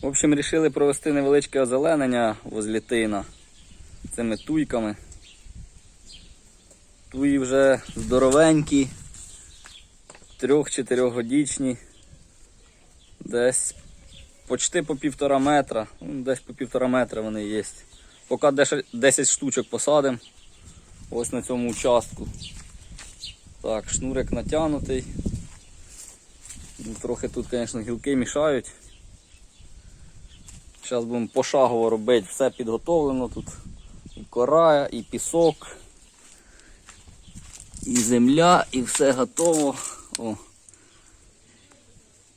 В общем, вирішили провести невеличке озеленення возле тина цими туйками. Туї вже здоровенькі, трьох-чотирьохгодічні, десь почти по півтора метра, ну, десь по півтора метра вони є. Поки деш- 10 штучок посадимо ось на цьому участку. Так, шнурик натягнутий. Ну, Трохи тут, звісно, гілки мішають. Зараз будемо пошагово робити, все підготовлено тут. І кора, і пісок, і земля, і все готово. О.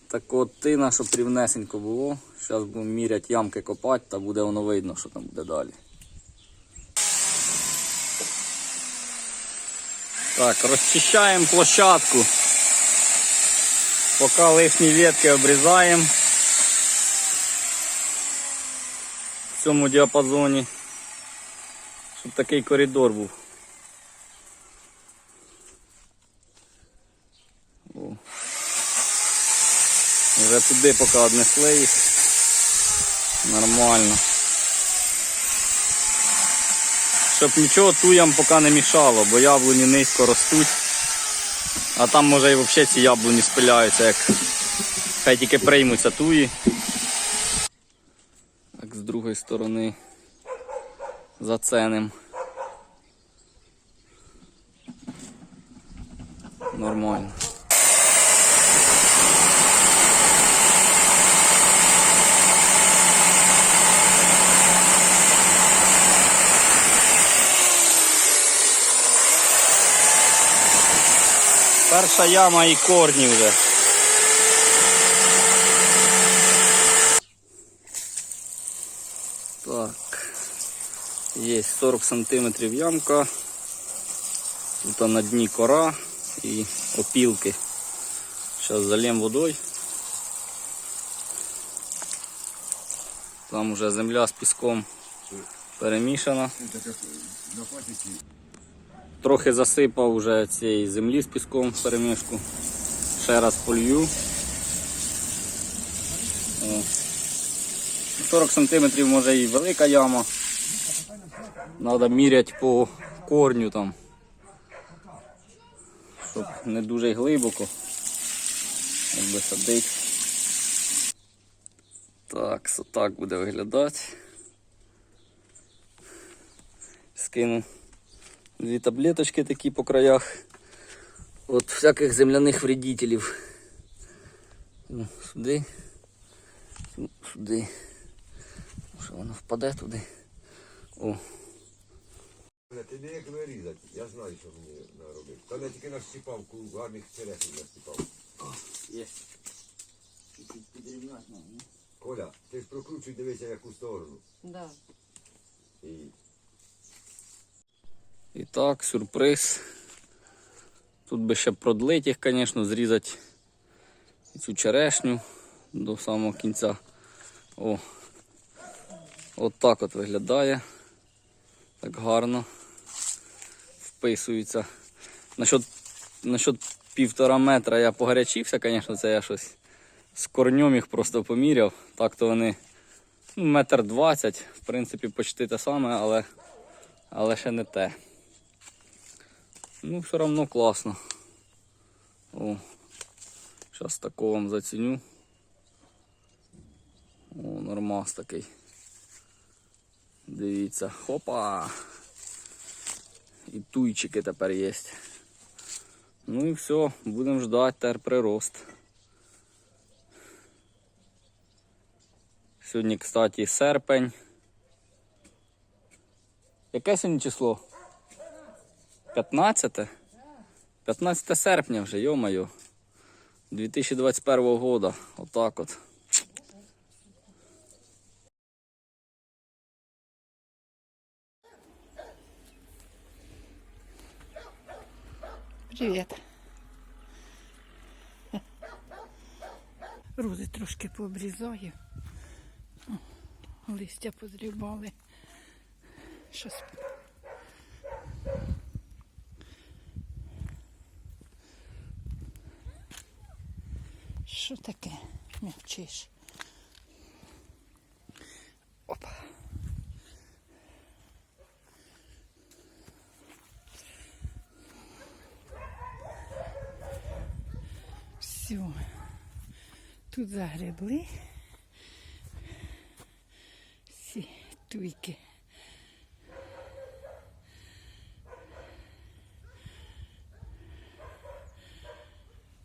Так от тина, щоб рівнесенько було. Зараз будемо міряти ямки копати, та буде воно видно, що там буде далі. Так, розчищаємо площадку. Поки лишні ветки обрізаємо в цьому діапазоні, щоб такий коридор був. О. Вже туди поки однесли їх. Нормально. Щоб нічого туям поки не мішало, бо яблуні низько ростуть. А там може і взагалі ці яблуні спиляються, як хай тільки приймуться туї. Так, з другої сторони заценим. Нормально. Перша яма і корні вже. Так. Є 40 сантиметрів ямка. Тут на дні кора і опілки. Зараз залємо водою. Там вже земля з піском перемішана. Трохи засипав вже цієї землі з піском в перемішку. Ще раз полью. О. 40 см може і велика яма. Треба міряти по корню там. Щоб не дуже глибоко. Якби садити. Так, так буде виглядати. Скину дві таблеточки такі по краях. От всяких земляних вредителів. Ну, Сюди. Сюди. Може воно впаде туди. О. Ти не як вирізати, я знаю, що мені наробити. Та не тільки настіпав, ку- гарних черешень настіпав. Є. Підрівняти надо, ні? Коля, ти ж прокручуй, дивися, яку сторону. Да. І І так, сюрприз. Тут би ще продлить їх, звісно, зрізати цю черешню до самого кінця. О. От так от виглядає. Так гарно. Вписується. Насчет, насчет півтора метра я погарячився, звісно, це я щось з корнем їх просто поміряв. Так то вони ну, метр двадцять, в принципі, почти те саме, але, але ще не те. Ну, все равно класно. О, зараз такого вам заціню. О, нормас такий. Дивіться, хопа. І туйчики тепер є. Ну і все, будемо ждати тепер прирост. Сьогодні, кстати, серпень. Яке сьогодні число? 15? 15 серпня вже, йо-моє. 2021 года. Отак от. Привіт. Рози трошки пообрізаю. Листя позрібали. Щось. Що таке? Мовчиш? Все. Тут загребли. Всі туйки.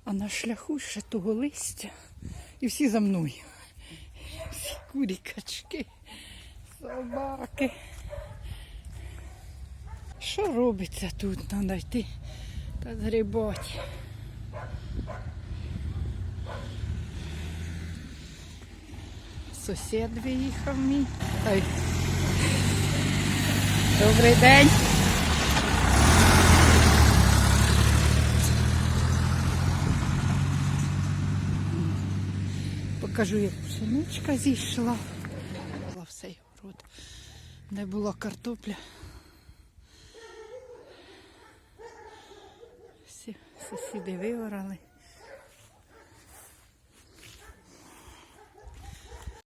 А на шляху ще того листя. І всі за мною. Всі курі, качки, собаки. Що робиться тут? Треба йти та згрібати. Сусід виїхав мій. Ой. Добрий день. Покажу, як пшеничка зійшла. Була все город. Де була картопля. Всі сусіди виорали.